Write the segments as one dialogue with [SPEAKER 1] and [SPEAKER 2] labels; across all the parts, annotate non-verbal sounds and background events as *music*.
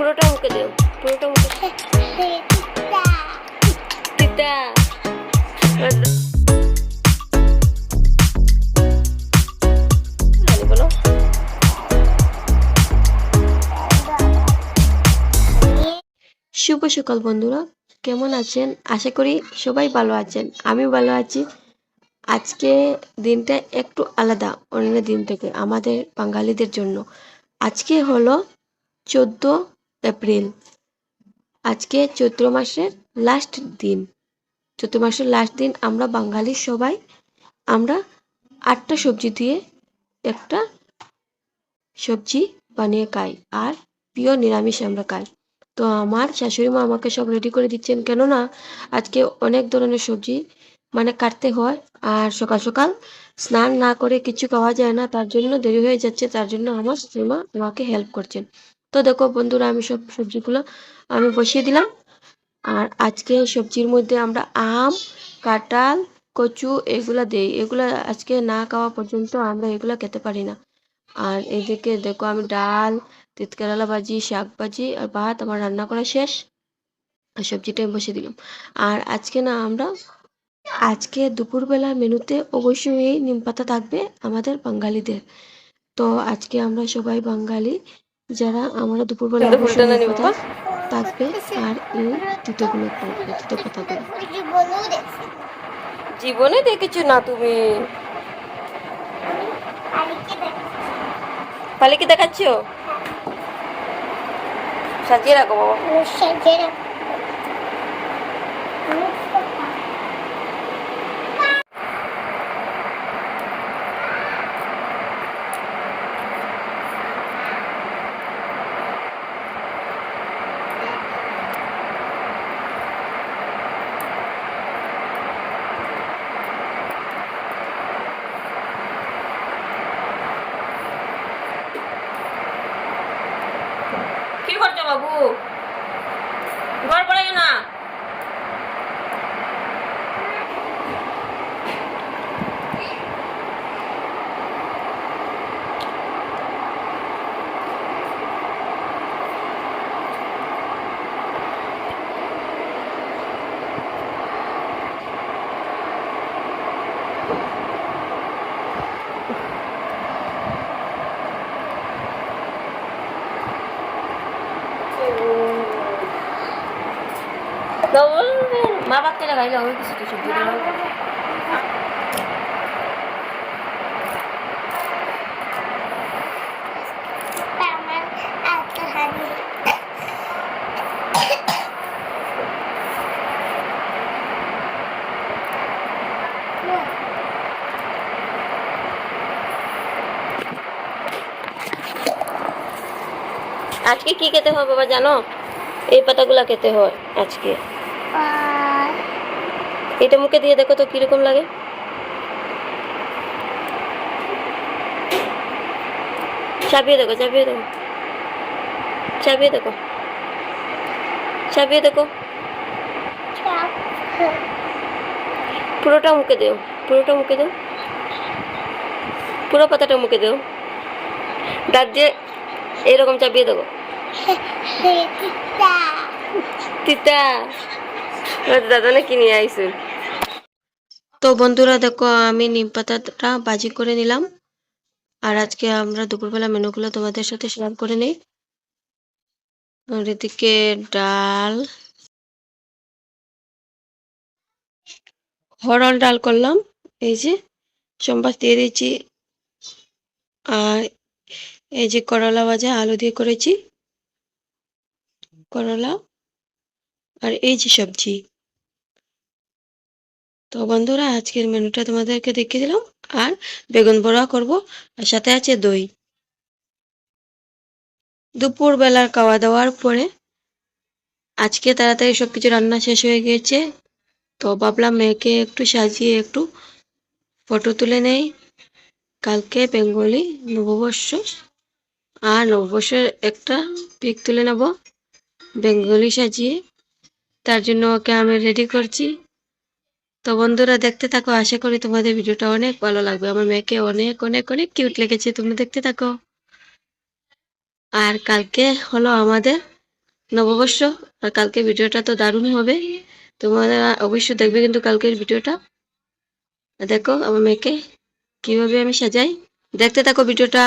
[SPEAKER 1] পুরোটা মুখে পুরোটা মুখে তিতা। শুভ সকাল বন্ধুরা, কেমন আছেন? আশা করি সবাই ভালো আছেন। আমি ভালো আছি। আজকে দিনটা একটু আলাদা অন্য দিন থেকে আমাদের বাঙালিদের জন্য। আজকে হলো চোদ্দ এপ্রিল। আজকে চৈত্র মাসের লাস্ট দিন। চৈত্র মাসের লাস্ট দিন আমরা বাঙালি সবাই আমরা আটটা সবজি দিয়ে একটা সবজি বানিয়ে খাই আর প্রিয় নিরামিষ আমরা খাই। তো আমার শাশুড়ি মা আমাকে সব রেডি করে দিচ্ছেন। কেননা আজকে অনেক ধরনের সবজি মানে কাটতে হয় আর সকাল সকাল স্নান না করে কিছু খাওয়া যায় না, তার জন্য দেরি হয়ে যাচ্ছে, তার জন্য আমার শাশুড়ি মা আমাকে হেল্প করছেন। তো দেখো বন্ধুরা, আমি সব সবজিগুলো আমি বসিয়ে দিলাম। আর আজকে সবজির মধ্যে আমরা আম, কাঁঠাল, কচু এগুলা দেই। এগুলা আজকে না খাওয়া পর্যন্ত আমরা এগুলা খেতে পারি না। আর এদিকে দেখো আমি ডাল তিত কেরালা ভাজি, শাক ভাজি আর ভাত আমার রান্না করা শেষ। আর সবজিটা আমি বসিয়ে দিলাম। আর আজকে না আমরা, আজকে দুপুরবেলার মেনুতে অবশ্যই নিম পাতা থাকবে আমাদের বাঙালিদের। তো আজকে আমরা সবাই বাঙালি। যারা আমরা দুপুরবেলা অবশ্যই থাকবে আর এই তুতো তিতো পাতাগুলো জীবনে দেখেছ না তুমি? পালিকে দেখাচ্ছ? সাজিয়ে রাখো বাবা। সাজিয়ে করছ বাবু ঘর পড়ে না মা বাপকে লাগাইলে হবে কিছু সবজি আজকে কি খেতে হয় বাবা জানো? এই পাতাগুলা খেতে হয় আজকে। এটা মুখে দিয়ে দেখো তো কীরকম লাগে। চাপিয়ে দেখো চাপিয়ে দেখো। চাপিয়ে দেখো। চাপিয়ে দেখো। পুরোটা মুখে দেও পুরোটা মুখে দেও। পুরো পাতাটা মুখে দেও। দাঁত দিয়ে এরকম চাপিয়ে দেবো *laughs* তিতা। দাদা কিনে আইসুন তো বন্ধুরা, দেখো, আমি নিম পাতাটা বাজি করে নিলাম। আর আজকে আমরা দুপুরবেলা মেনুগুলো তোমাদের সাথে শেয়ার করে নেই। আর এদিকে ডাল, হরল ডাল করলাম। এই যে, সম্বাস দিয়ে দিয়েছি। আর এই যে করলা ভাজা, আলু দিয়ে করেছি। করলা আর এই যে সবজি। তো বন্ধুরা, আজকের মেনুটা তোমাদেরকে দেখিয়ে দিলাম। আর বেগুন বড়া করব, আর সাথে আছে দই। দুপুর বেলার খাওয়া দাওয়ার পরে আজকে তাড়াতাড়ি সবকিছু রান্না শেষ হয়ে গিয়েছে। তো ভাবলাম মেয়েকে একটু সাজিয়ে একটু ফটো তুলে নেই। কালকে বেঙ্গলি নববর্ষ, আর নববর্ষের একটা পিক তুলে নেব। বেঙ্গলি সাজিয়ে তার জন্য ওকে আমি রেডি করছি। তো বন্ধুরা, দেখতে থাকো, আশা করি তোমাদের ভিডিওটা অনেক ভালো লাগবে। আমার মেয়েকে অনেক অনেক অনেক কিউট লেগেছে, তোমরা দেখতে থাকো। আর কালকে হলো আমাদের নববর্ষ, আর কালকে ভিডিওটা তো দারুণ হবে। তোমরা অবশ্যই দেখবে কিন্তু কালকের ভিডিওটা। দেখো, আমার মেয়েকে কীভাবে আমি সাজাই। দেখতে থাকো ভিডিওটা।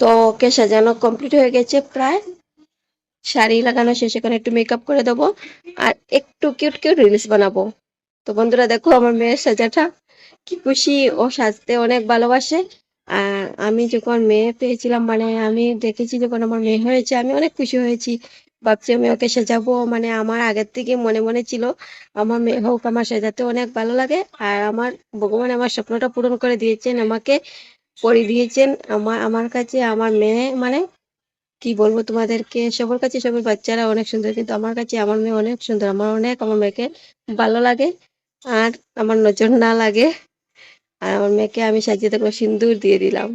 [SPEAKER 1] তো ওকে সাজানো কমপ্লিট হয়ে গেছে প্রায়। শাড়ি লাগানো শেষ, এখন একটু মেকআপ করে দেবো। আর একটু কিউট কিউট রিলস বানাবো। তো বন্ধুরা, দেখো আমার মেয়ের সাজাটা। কি খুশি, ও সাজতে অনেক ভালোবাসে। আর আমি যখন মেয়ে পেয়েছিলাম মানে আমি দেখেছি যখন আমার মেয়ে হয়েছে, আমি অনেক খুশি হয়েছি। ভাবছি আমি ওকে সাজাবো। মানে আমার আগের থেকে মনে মনে ছিল, আমার মেয়ে হোক, আমার সাজাতে অনেক ভালো লাগে। আর আমার ভগবান আমার স্বপ্নটা পূরণ করে দিয়েছেন আমাকে। পরিয়ে দিয়েছেন। আমার আমার কাছে, আমার মেয়ে মানে কি বলব তোমাদেরকে, সবার কাছে সবার বাচ্চারা অনেক সুন্দর, কিন্তু আমার কাছে আমার মেয়ে অনেক সুন্দর। আমার অনেক, আমার মেয়েকে ভালো লাগে আর আমার নজর না লাগে। আর আমার মেয়েকে আমি সাজিয়ে দেবো সিঁদুর দিয়ে দিলাম।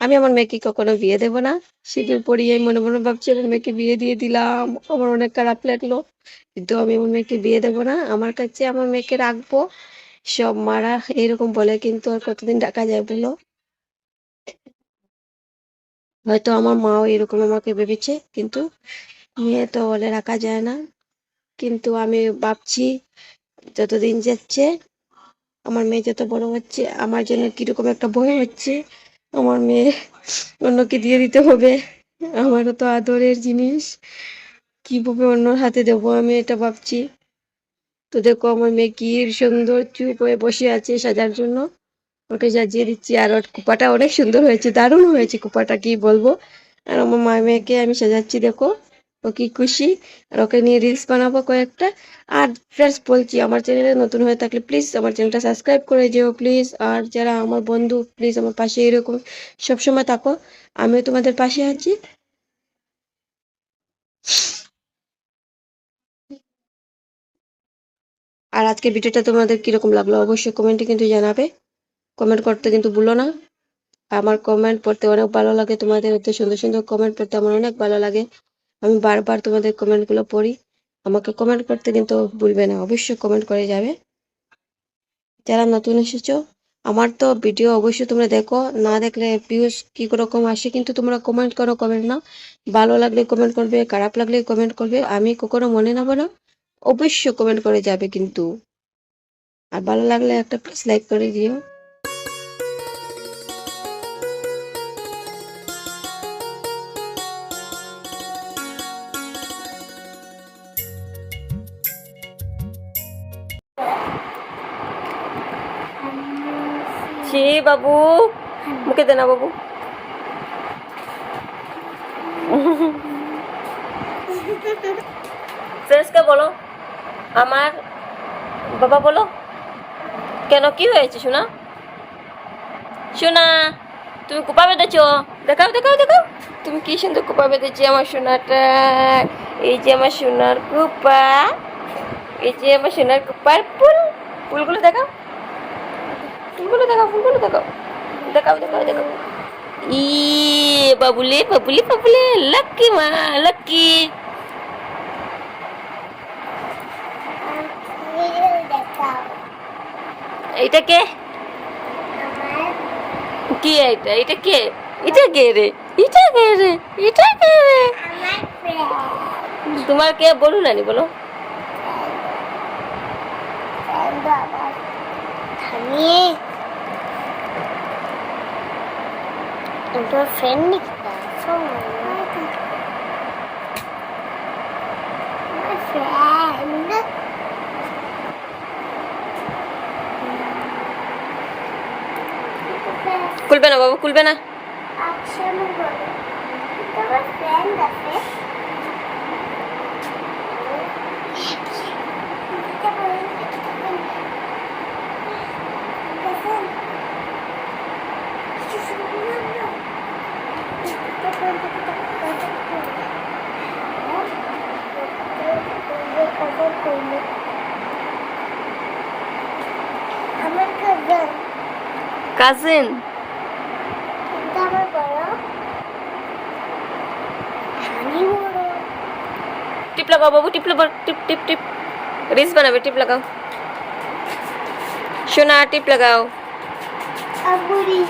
[SPEAKER 1] আমি আমার মেয়েকে কখনো বিয়ে দেবো না। সিঁদুর পরিয়ে মনে মনে ভাবছি আমার মেয়েকে বিয়ে দিয়ে দিলাম। আমার অনেক খারাপ লাগল, কিন্তু আমি আমার মেয়েকে বিয়ে দেবো না। আমার কাছে আমার মেয়েকে রাখব। সব মারা এরকম বলে, কিন্তু আর কতদিন রাখা যায় বলো? হয়তো আমার মাও এরকম আমাকে ভেবেছে, কিন্তু মেয়ে তো বলে রাখা যায় না। কিন্তু আমি ভাবছি, যতদিন যাচ্ছে, আমার মেয়ে যত বড় হচ্ছে, আমার জন্য কীরকম একটা ভয় হচ্ছে, আমার মেয়ে অন্যকে দিয়ে দিতে হবে। আমারও তো আদরের জিনিস, কীভাবে অন্যর হাতে দেবো আমি এটা ভাবছি। তো দেখো, আমার মেয়ে কি সুন্দর চুপ হয়ে বসে আছে সাজার জন্য। ওকে সাজিয়ে দিচ্ছি। আর ওর কুপাটা অনেক সুন্দর হয়েছে, দারুণ হয়েছে কুপাটা, কি বলব? আর আমার মা মেয়েকে আমি সাজাচ্ছি, দেখো। ও কি খুশি। আর ওকে নিয়ে রিলস বানাবো কয়েকটা। আর ফ্রেন্ডস বলছি, আমার চ্যানেলে নতুন হয়ে থাকলে প্লিজ আমার চ্যানেলটা সাবস্ক্রাইব করে যেও প্লিজ আর যারা আমার বন্ধু প্লিজ আমার পাশে এরকম সবসময় থাকো। আমিও তোমাদের পাশে আছি। আর আজকে ভিডিওটা তোমাদের কীরকম লাগল অবশ্যই কমেন্টে কিন্তু জানাবে। কমেন্ট করতে কিন্তু ভুলো না। আমার কমেন্ট পড়তে অনেক ভালো লাগে, তোমাদের এত সুন্দর সুন্দর কমেন্ট পড়তে আমার অনেক ভালো লাগে। আমি বারবার তোমাদের কমেন্টগুলো পড়ি। আমাকে কমেন্ট করতে কিন্তু ভুলবে না, অবশ্যই কমেন্ট করে যাবে। যারা নতুন এসেছ, আমার তো ভিডিও অবশ্যই তোমরা দেখো। না দেখলে ভিউজ কি রকম আসে কিন্তু তোমরা কমেন্ট করো কমেন্ট না ভালো লাগলে কমেন্ট করবে, খারাপ লাগলে কমেন্ট করবে, আমি কখনো মনে নেব না। অবশ্যই কমেন্ট করে যাবে কিন্তু। আর ভালো লাগলে একটা প্লিজ লাইক করে দিও। ছি বাবু। মুখে দে না, বাবু। ফ্রেন্ডসকে বলো। আমার বাবা বলো। কেন, কি হয়েছে, শোনা? শোনা, তুমি কোপা বেঁধেছো? দেখাও দেখাও দেখাও। তুমি কি সুন্দর কোপা বেঁধেছি আমার সোনাটা? এই যে আমার সোনার কুপা। এই যে আমার সোনার কুপার ফুল। ফুলগুলো দেখাও। ফুলগুলো দেখাও ফুলগুলো দেখাও। দেখাও দেখাও দেখাও। ই, বাবুলে বাবুলে বাবুলে লাক্কি মা লাক্কি এইটা কে? কি এটা এটা কে? এটা কে রে? এটা কে রে? এটা কে রে? তোমার কে? বলো নানি, বলো।
[SPEAKER 2] তোর ফ্রেন্ড নিকটা ফ্রেন্ড
[SPEAKER 1] খুলবে না বাবু খুলবে না
[SPEAKER 2] আচ্ছা আমি বলি তোমার ফ্রেন্ড
[SPEAKER 1] কাজিন
[SPEAKER 2] কিন্তু আমার বড় আমি বড়
[SPEAKER 1] টিপ লাগাও বাবু টিপ লাগাও টিপ টিপ টিপ রিলস বানাবে টিপ লাগাও সোনা টিপ লাগাও
[SPEAKER 2] আবুরি